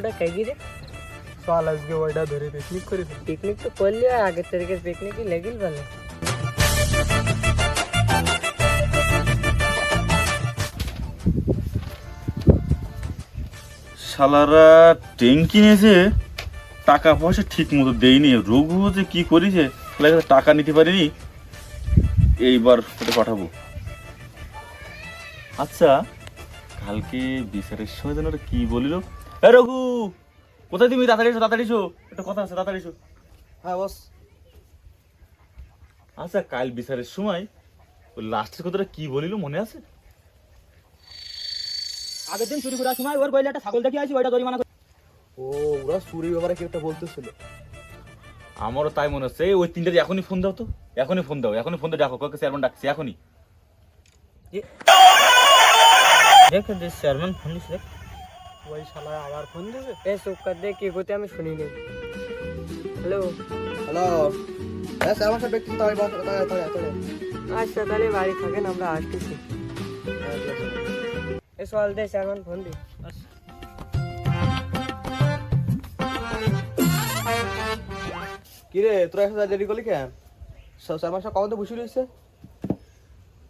ওটা খাই রে চল আজকে ওইটা ধরে পিকনিক করে। পিকনিক তো করলি আগের তারিখের পিকনিকই লেগিল ভালো শালারা ট্যাঙ্কি নিয়েছে টাকা পয়সা ঠিক মতো দেয়নি রঘু যে কি করেছে টাকা নিতে পারিনি। এইবার ওটা পাঠাবো। আচ্ছা কালকে বিচারের সময় যেন ওরা কি বলিল? এ রঘু কোথায় তুমি? তাড়াতাড়ি এসো তাড়াতাড়ি এসো। একটা কথা আছে তাড়াতাড়ি এসো। হ্যাঁ বস। আচ্ছা কাল বিচারের সময় ওই লাস্টের কথাটা কি বলিল মনে আছে? আগের দিন চুরি করার সময় ওর কইলে একটা ছাগল দেখি আসি ওইটা জরিমানা ও ওরা চুরির ব্যাপারে কি একটা বলতেছিল। আমারও তাই মনে হচ্ছে। এই ওই তিনটে এখনই ফোন দাও তো। এখনই ফোন দাও এখনই ফোন দিয়ে ডাকো কাকে চেয়ারম্যান ডাকছি এখনই। দেখ দেখ চেয়ারম্যান ফোন দেখ। ওই শালা আবার ফোন দিয়েছে? এ চুপ কর দে কি করতে আমি শুনি নি হ্যালো হ্যালো হ্যাঁ স্যার আমার সাথে ব্যক্তি তাই বাস তাই তাই তাই আচ্ছা তাহলে বাড়ি থাকেন আমরা আসতেছি। এ সল দে চেয়ারম্যান ফোন দি। কি রে তোরা একসাথে দেরি করলি কেন? স্যার সাথে কখন তো বসে রয়েছে।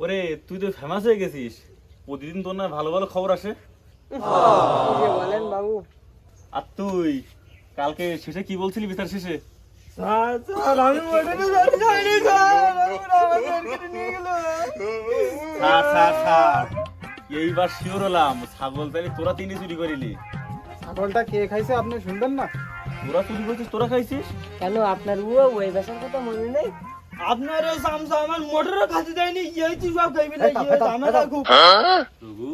ওরে তুই তো ফেমাস হয়ে গেছিস। প্রতিদিন তোর না ভালো ভালো খবর আসে। বলেন বাবু। আর তুই কালকে শেষে কি বলছিলি বিচার শেষে? এইবার শিওর হলাম ছাগল তাইলে তোরা তিনই চুরি করিলি। ছাগলটা কে খাইছে আপনি শুনবেন না? তোরা চুরি করছিস তোরা খাইছিস? কেন আপনার উও ওই বেসার কথা মনে নেই? আপনার সামসা আমার মোটরও খাতে দেয়নি এই তুই সব খাইবি না ইয়ে এটা। খুব। রঘু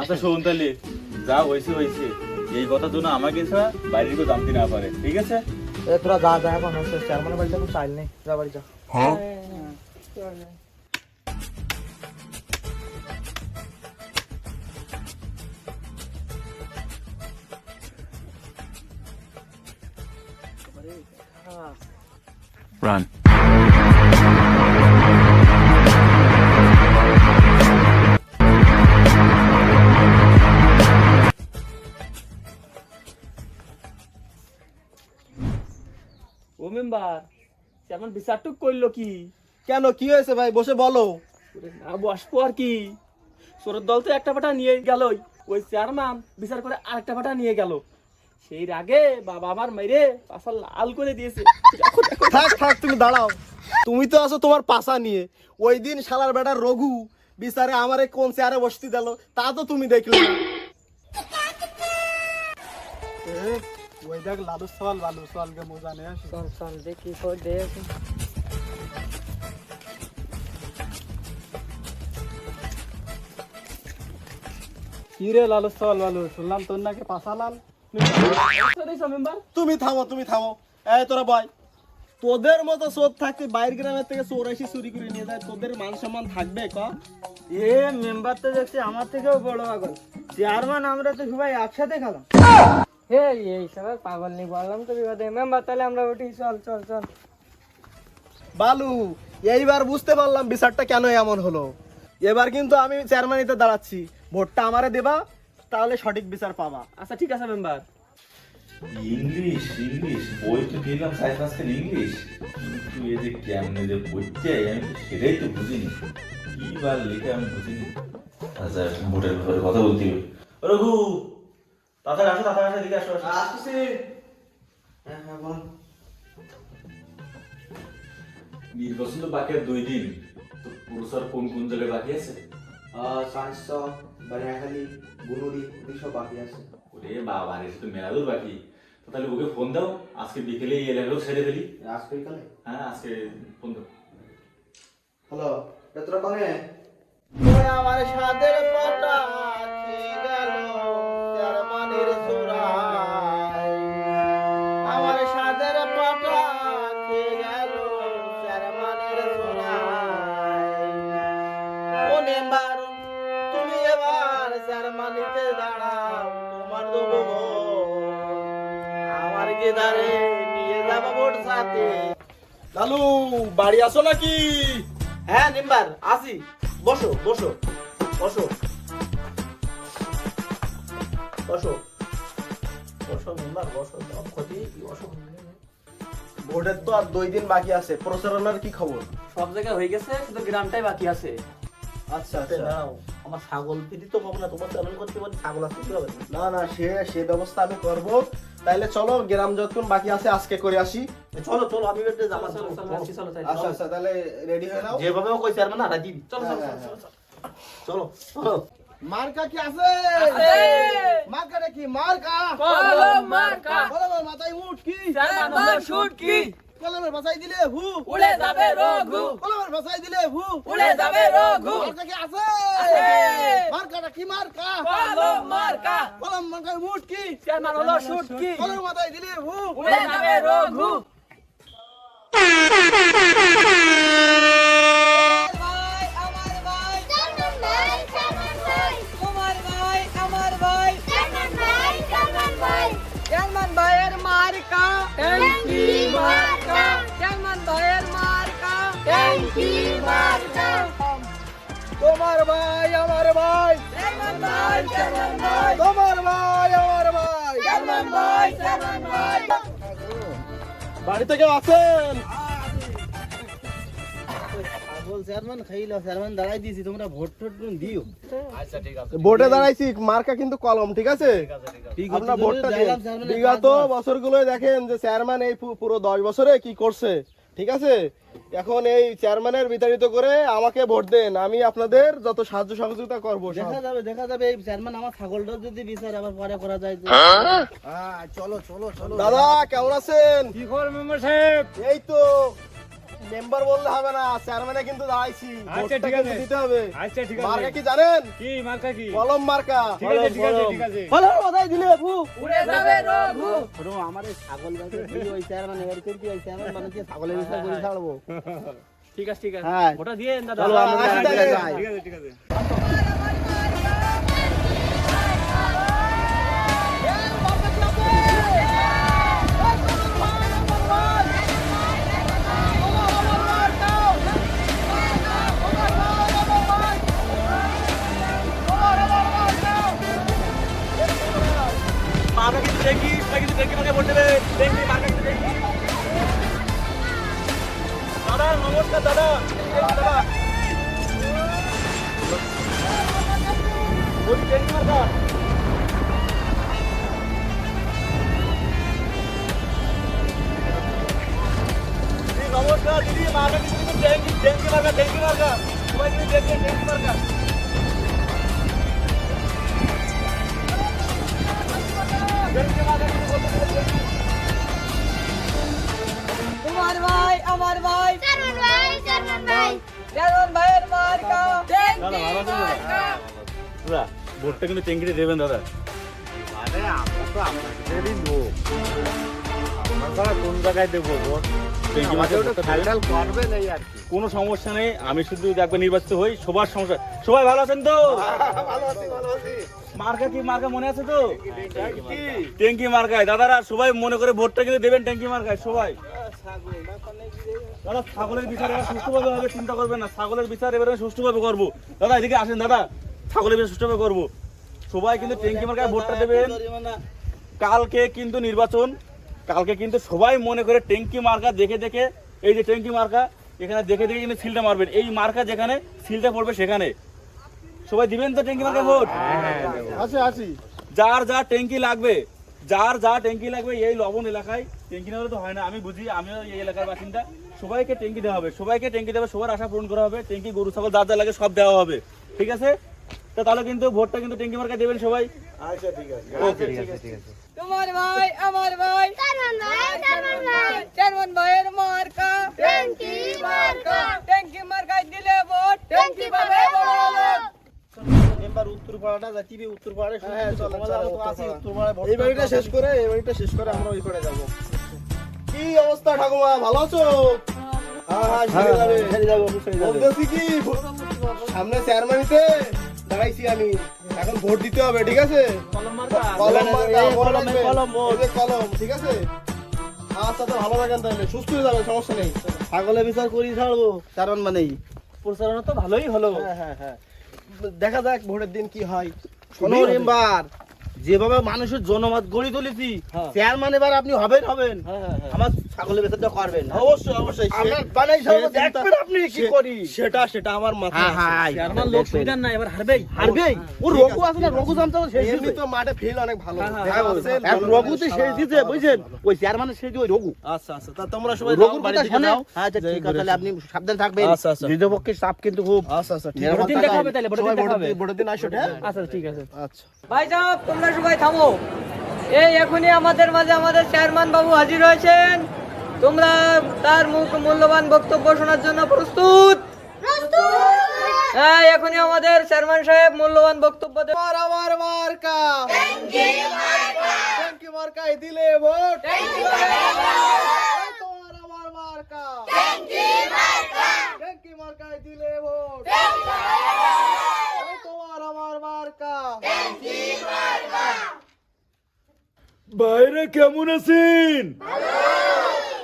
আচ্ছা শোন তাহলে। যা হয়েছে হয়েছে। এই কথার জন্য আমাকে ছাড়া বাইরের কেউ জানতে না পারে ঠিক আছে? এ তোরা যা যা এখন হচ্ছে চেয়ারম্যানের বাড়িতে এখন চাইল নেই। যা বাড়ি যা। রান ও মেম্বার। তেমন বিচারটুক করল কি? কেন? কি হয়েছে ভাই? বসে বলো। ওরে না বসবো আর কি? সোরের দল তো একটা পাটা নিয়ে গেলই ওই চেয়ারম্যান বিচার করে আরেকটা পাটা নিয়ে গেল। সেই আগে বাবা আমার মেরে পাশা লাল করে দিয়েছে। থাক থাক তুমি দাঁড়াও। তুমি তো আছো তোমার পাশা নিয়ে। ওই দিন শালার বেটা রঘু বিচারে আমারে কোন চেয়ারে বসতে দিল? তা তো তুমি দেখলে। ওই দেখ লালু সওয়াল লালু সওয়ালকে মজা নিয়ে আসি চল চল দে কি কর দে কি রে লালু সওয়াল লালু শুনলাম তোর নাকি পাশা লাল? তুমি থামো তুমি থামো। এই তোরা বয় তোদের মতো চোর থাকতে বাইরের গ্রামের থেকে চোর এসে চুরি করে নিয়ে যায় তোদের মান সম্মান থাকবে ক? এ মেম্বার তো দেখছি আমার থেকেও বড় পাগল। চেয়ারম্যান আমরা তো সবাই একসাথে খেলাম। হে এই সবাই পাগল বললাম তো বিবাদে। মেম্বার তাহলে আমরা উঠি চল চল চল। বালু এইবার বুঝতে পারলাম বিচারটা কেন এমন হলো। এবার কিন্তু আমি চেয়ারম্যানিতে দাঁড়াচ্ছি। ভোটটা আমারে দেবা তাহলে সঠিক বিচার পাবা। আচ্ছা ঠিক আছে মেম্বার। ইংলিশ ইংলিশ বই তো দিলাম সাইজ মাসখান ইংলিশ। কিন্তু এই যে কেমনে যে পড়তে আমি সেটাই তো বুঝিনি। কি বার লিখে আমি বুঝিনি। আচ্ছা ভোটের ব্যাপারে কথা বলতে হবে। রঘু তাড়াতাড়ি আসো তাড়াতাড়ি আসো এদিকে আসো আসো। আসছি হ্যাঁ হ্যাঁ বল। নির্বাচন তো বাকি আর দুই দিন। তো পুরুষার কোন কোন জায়গায় বাকি আছে? সাতশ বানিয়াখালী গুনুরি সব বাকি আছে। ওরে বাবা রে তো মেলা দূর বাকি। তো তাহলে ওকে ফোন দাও আজকে বিকেলে এই এলাকাও ছেড়ে ফেলি আজ বিকালে? হ্যাঁ আজকে ফোন দাও। হ্যালো তোরা কনে আমার সাদের পাটা আমার নিয়ে যাব ভোট সাথে। লালু বাড়ি আসো নাকি? হ্যাঁ নিম্বার আসি বসো বসো বসো। বসো বসো মেম্বার বসো ক্ষতি বসো? ভোটের তো আর দুই দিন বাকি আছে প্রচারণার কি খবর? সব জায়গায় হয়ে গেছে শুধু গ্রামটাই বাকি আছে। আচ্ছা আচ্ছা। দাঁড়াও আমার ছাগল ফিরি তো পাবো না তোমার চালন করতে পারি ছাগল আসতে কি হবে? না না সে সে ব্যবস্থা আমি করব। তাইলে চলো গ্রাম যতক্ষণ বাকি আছে আজকে করে আসি। চলো চলো আমি বেটে যাব। চলো চলো আচ্ছা আচ্ছা তাহলে রেডি হয়ে নাও। যেভাবে কই চেয়ারম্যান না রাজি। চলো চলো হ্যাঁ, চলো, হ্যাঁ, চলো চলো। মার্কা কি আছে? মার্কা কি? মার্কা? মার্কা। কলমের মাথায় উঠ কি? শুট কি? কলমের ভাষায় দিলে হু উড়ে যাবে রঘু কলমের ভাষায় দিলে হু উড়ে যাবে রঘু মার্কা কি আছে আছে। মার্কাটা কি মার্কা কলম মার্কা কলম উঠ কি চেয়ারম্যান হলো শুট কি কলমের মাথায় দিলে হু উড়ে যাবে রঘু তোমার ভাই আমার ভাই জার্মান ভাইয়ের মার্কা ট্যাঙ্কি মার্কা জার্মান ভাইয়ের মার্কা ট্যাঙ্কি মার্কা তোমার ভাই আমার ভাই। জার্মান ভাই ভাই। তোমার ভাই আমার ভাই। জার্মান ভাই ভাই। বাড়িতে কেউ আছেন? ছাগল চেয়ারম্যান খাইলো চেয়ারম্যান দাঁড়াই দিয়েছি তোমরা ভোট টোট দিও? ভোটে দাঁড়াইছি মার্কা কিন্তু কলম ঠিক আছে? আপনার ভোটটা দিন। বিগত বছরগুলোই দেখেন যে চেয়ারম্যান এই পুরো দশ বছরে কি করছে ঠিক আছে? এখন এই চেয়ারম্যানের বিতাড়িত করে আমাকে ভোট দেন আমি আপনাদের যত সাহায্য সহযোগিতা করব দেখা যাবে দেখা যাবে এই চেয়ারম্যান আমার ছাগলটা যদি বিচার আবার পরে করা যায় হ্যাঁ চলো চলো চলো। দাদা কেমন আছেন? কি খবর মেম্বার সাহেব? এই তো মেম্বার বললে হবে না চেয়ারম্যানে কিন্তু দাঁড়াইছি আচ্ছা, ঠিক আছে। দিতে হবে। আচ্ছা ঠিক আছে। মার্কা কি জানেন? কি মার্কা কি? কলম মার্কা। ঠিক আছে ঠিক আছে ঠিক আছে। ভালো মাথায় দিলে ভু উড়ে যাবে রঘু। ভু আমার এই ছাগল গাছে ওই চেয়ারম্যান এর কি ওই চেয়ারম্যান মানে কি ছাগলের বিষয় করে ছাড়বো। ঠিক আছে ঠিক আছে। হ্যাঁ। ওটা দিয়ে দাদা। আমরা। ঠিক আছে ঠিক আছে। কিন্তু ডেঙ্গি ডেঙ্গি মার্কা ডেঙ্গি মার্কা সবাই কিন্তু দেখি ডেঙ্গি মার্কা ডেঙ্গি মার্কা কিন্তু বলতে ডেঙ্গি তোমার ভাই আমার ভাই জার্মান ভাইয়ের মার্কা দাদা ভালো আছেন দাদা দাদা ভোটটা কিন্তু ট্যাঙ্কিতে দেবেন দাদা আরে আমরা তো আপনাদেরই লোক কোন জায়গায় দেবো ভোট কোনো সমস্যা নেই আমি শুধু একবার নির্বাচিত হই সবার সমস্যা। সবাই ভালো আছেন তো? মার্কা কি মার্কা মনে আছে তো? ট্যাঙ্কি মার্কায় দাদারা সবাই মনে করে ভোটটা কিন্তু দেবেন ট্যাঙ্কি মার্কায় সবাই। দাদা ছাগলের বিচার এবার সুষ্ঠুভাবে হবে চিন্তা করবেন না। ছাগলের বিচার এবারে আমি সুষ্ঠুভাবে করব। দাদা এদিকে আসেন দাদা। ছাগলের বিচার সুষ্ঠুভাবে করব। সবাই কিন্তু ট্যাঙ্কি মার্কায় ভোটটা দেবেন। কালকে কিন্তু নির্বাচন। কালকে কিন্তু সবাই মনে করে ট্যাঙ্কি মার্কা দেখে দেখে এই যে ট্যাঙ্কি মার্কা এখানে দেখে দেখে কিন্তু সিলটা মারবেন। এই মার্কা যেখানে সিলটা পড়বে সেখানে। সবাই দিবেন তো ট্যাঙ্কি মার্কা ভোট? আছি আছি যার যা ট্যাঙ্কি লাগবে যার যা ট্যাঙ্কি লাগবে এই লবণ এলাকায় ট্যাঙ্কি না হলে তো হয় না আমি বুঝি আমিও এই এলাকার বাসিন্দা। সবাইকে ট্যাঙ্কি দেওয়া হবে সবাইকে ট্যাঙ্কি দেওয়া হবে সবার আশা পূরণ করা হবে ট্যাঙ্কি গরু ছাগল যার যা লাগে সব দেওয়া হবে। ঠিক আছে? তো তাহলে কিন্তু ভোটটা কিন্তু ট্যাঙ্কি মার্কা দেবেন সবাই। আচ্ছা ঠিক আছে। ওকে তোমার ভাই আমার ভাই। জার্মান ভাইয়ের মার্কা? ট্যাঙ্কি মার্কা। ট্যাঙ্কি মার্কায় দিলে ভোট ট্যাঙ্কি পাবে হ্যাঁ, আছি এই বাড়িটা শেষ করে এই বাড়িটা শেষ করে আমরা ওই করে যাব। কি অবস্থা ঠাকুমা? ভালো আছো? হ্যাঁ হ্যাঁ যাবে। কি? সামনে চেয়ারম্যানিতে দাঁড়াইছি আমি। এখন ভোট দিতে হবে ঠিক আছে? কলম ঠিক আছে? আচ্ছা তো ভালো থাকেন তাহলে। সুস্থ হয়ে সমস্যা নেই। বিচার করি ছাড়বো কারণ মানেই প্রচারণা তো ভালোই হলো। হ্যাঁ হ্যাঁ হ্যাঁ। দেখা যাক ভোটের দিন কি হয়। শোনো মেম্বার যেভাবে মানুষের জনমত গড়ে তুলেছি। চেয়ারম্যান এবার আপনি হবেন হবেন। হ্যাঁ, হ্যাঁ, হ্যাঁ। আমার ছাগলের ভেতরটা করবেন অবশ্যই অবশ্যই। আপনার বানাই দেখবেন আপনি কি করি। সেটা সেটা আমার চেয়ারম্যান লোক সুবিধার না এবার হারবেই। হারবেই। ওর রঘু আছে না রঘু জানতে হবে তো মাঠে ফিল অনেক ভালো। এক রঘুতে সেই দিতে বুঝছেন? ওই চেয়ারম্যানের ওই রঘু। আচ্ছা আচ্ছা। তা তোমরা সবাই রঘুর কথা আচ্ছা ঠিক আছে তাহলে আপনি সাবধান থাকবেন। আচ্ছা, আচ্ছা। চাপ কিন্তু খুব আচ্ছা আচ্ছা ঠিক আছে। দিন দেখা হবে তাহলে, দেখা হবে। আসো আচ্ছা ঠিক আছে। আচ্ছা। ভাই সাহেব তোমরা সবাই থামো। এই এখনই আমাদের মাঝে আমাদের চেয়ারম্যান বাবু হাজির হয়েছেন। তোমরা তার মুখ মূল্যবান বক্তব্য শোনার জন্য প্রস্তুত? হ্যাঁ এখনই আমাদের চেয়ারম্যান সাহেব মূল্যবান বক্তব্য দেবেন আমার আমার মার্কা। ট্যাঙ্কি মার্কায় দিলে ভোট। তোমার আমার মার্কা। ট্যাঙ্কি মার্কায় দিলে ভোট এই তোমার আমার মার্কা ভাইরা কেমন আছেন?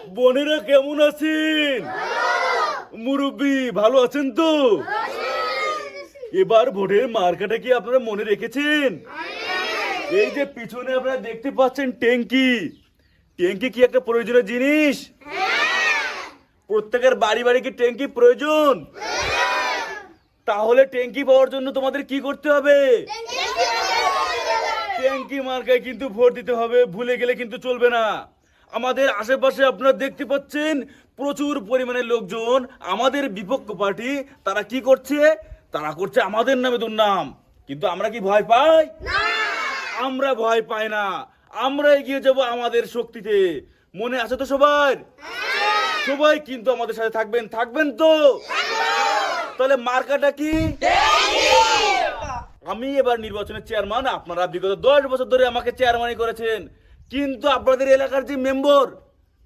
বোনেরা কেমন আছেন? মুরব্বী, ভালো আছেন তো? এবার ভোটের মার্কাটা কি আপনারা মনে রেখেছেন? এই যে পিছনে আপনারা দেখতে পাচ্ছেন ট্যাঙ্কি। ট্যাঙ্কি কি একটা প্রয়োজনীয় জিনিস? প্রত্যেকের বাড়ি বাড়ি কি ট্যাঙ্কি প্রয়োজন? তাহলে ট্যাঙ্কি পাওয়ার জন্য তোমাদের কি করতে হবে? ট্যাঙ্কি মার্কায় কিন্তু ভোট দিতে হবে ভুলে গেলে কিন্তু চলবে না। আমাদের আশেপাশে আপনারা দেখতে পাচ্ছেন প্রচুর পরিমাণে লোকজন আমাদের বিপক্ষ পার্টি তারা কি করছে? তারা করছে আমাদের নামে দুর্নাম। কিন্তু আমরা কি ভয় পাই? আমরা ভয় পাই না। আমরা এগিয়ে যাব আমাদের শক্তিতে। মনে আছে তো সবার? সবাই কিন্তু আমাদের সাথে থাকবেন। থাকবেন তো? তাহলে মার্কাটা কি? আমি এবার নির্বাচনের চেয়ারম্যান আপনারা বিগত দশ বছর ধরে আমাকে চেয়ারম্যানই করেছেন। কিন্তু আপনাদের এলাকার যে মেম্বার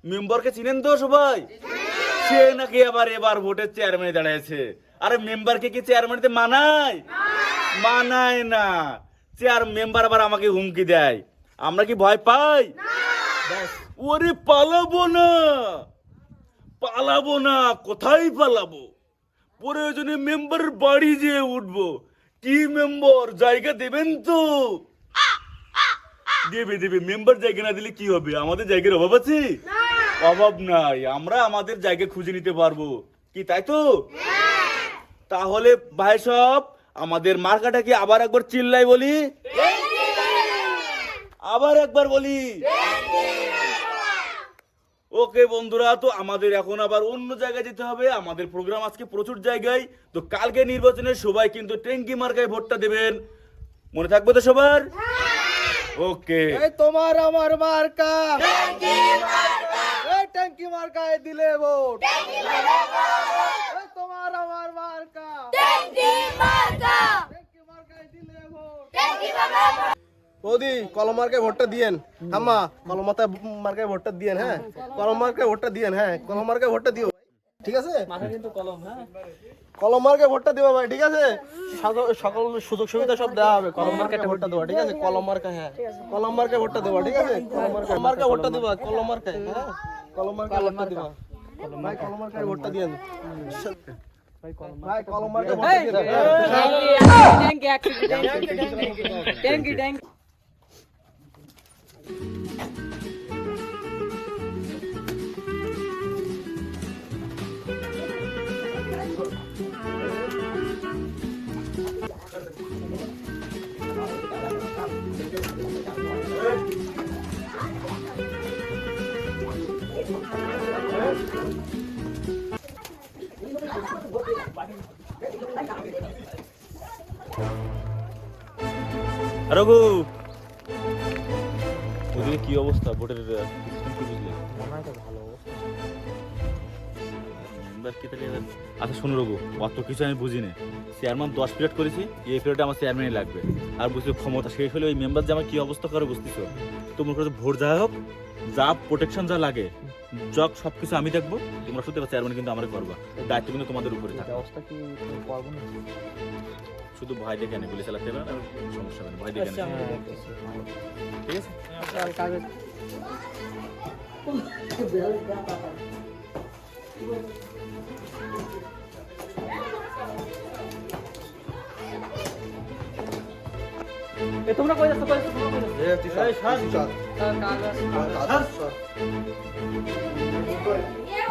মেম্বারকে চিনেন তো সবাই? সে নাকি আবার এবার ভোটের চেয়ারম্যানে দাঁড়িয়েছে আরে মেম্বারকে কি চেয়ারম্যানিতে মানায়? মানায় না। চেয়ার মেম্বার আবার আমাকে হুমকি দেয়। আমরা কি ভয় পাই? ওরে পালাবো না। পালাবো না, কোথায় পালাবো? প্রয়োজনে মেম্বার বাড়ি যেয়ে উঠবো। কি মেম্বার জায়গা দেবেন তো। দেবে দেবে। মেম্বার জায়গা না দিলে কি হবে? আমাদের জায়গার অভাব আছে? অভাব নাই। আমরা আমাদের জায়গা খুঁজে নিতে পারব। কি তাই তো? তাহলে ভাই সব আমাদের মার্কাটা কি আবার একবার চিল্লাই বলি। আবার একবার বলি। ওকে বন্ধুরা তো আমাদের এখন আবার অন্য জায়গায় যেতে হবে। আমাদের প্রোগ্রাম আজকে প্রচুর জায়গায়। তো কালকে নির্বাচনে সবাই কিন্তু ট্যাঙ্কি মার্কায় ভোটটা দেবেন। মনে থাকবে তো সবার? ওকে। তোমার আমার মার্কা। এই ট্যাঙ্কি মার্কায় দিলে ভোট। তোমার আমার মার্কা ট্যাঙ্কি মার্কায় দিলে ভোট বৌদি কলম মার্কায় ভোটটা দিয়েন আম্মা কলম মাথায় মার্কায় ভোটটা দিয়েন হ্যাঁ কলম মার্কায় ভোটটা দিয়েন হ্যাঁ কলম মার্কায় ভোটটা দিও ঠিক আছে কলম হ্যাঁ কলম ভোটটা দিও ভাই ঠিক আছে সকল- সুযোগ সুবিধা সব দেওয়া হবে কলম মার্কায় ভোটটা দেওয়া ঠিক আছে কলম মার্কা হ্যাঁ কলম মার্কায় ভোটটা দেওয়া ঠিক আছে কলম মার্কায় ভোটটা দেবা কলম মার্কায় হ্যাঁ কলম মার্কায় ভোটটা দিবা ভাই কলম মার্কায় ভোটটা দিয়েন ভাই কলম মার্কায় ভোটটা দিয়েন thank you thank you thank you Raghu ওদিকে কি অবস্থা ভোটের সিস্টেম কি বুঝলে? তাহলে আচ্ছা শোনো রঘু অত কিছু আমি বুঝি না চেয়ারম্যান দশ প্লেট করেছি এই প্লেটে আমার চেয়ারম্যানই লাগবে। আর বুঝলি ক্ষমতা শেষ হলে ওই মেম্বার যে আমার কি অবস্থা করে বুঝতেছো? তোমার কাছে ভোট যা হোক যা প্রোটেকশন যা লাগে যক সব কিছু আমি দেখব। তোমরা শুধু চেয়ারম্যান কিন্তু আমার করবা। দায়িত্ব কিন্তু তোমাদের উপরে থাকে। ব্যবস্থা কি করব না শুধু ভয় দেখে নেই গুলি চালাতে পারবে না সমস্যা হবে ভয় দেখে আচ্ছা, নেই ঠিক আছে? তোমরা কই যাচ্ছ? কই যাচ্ছ? তোমরা কই যাচ্ছ? এ, তুই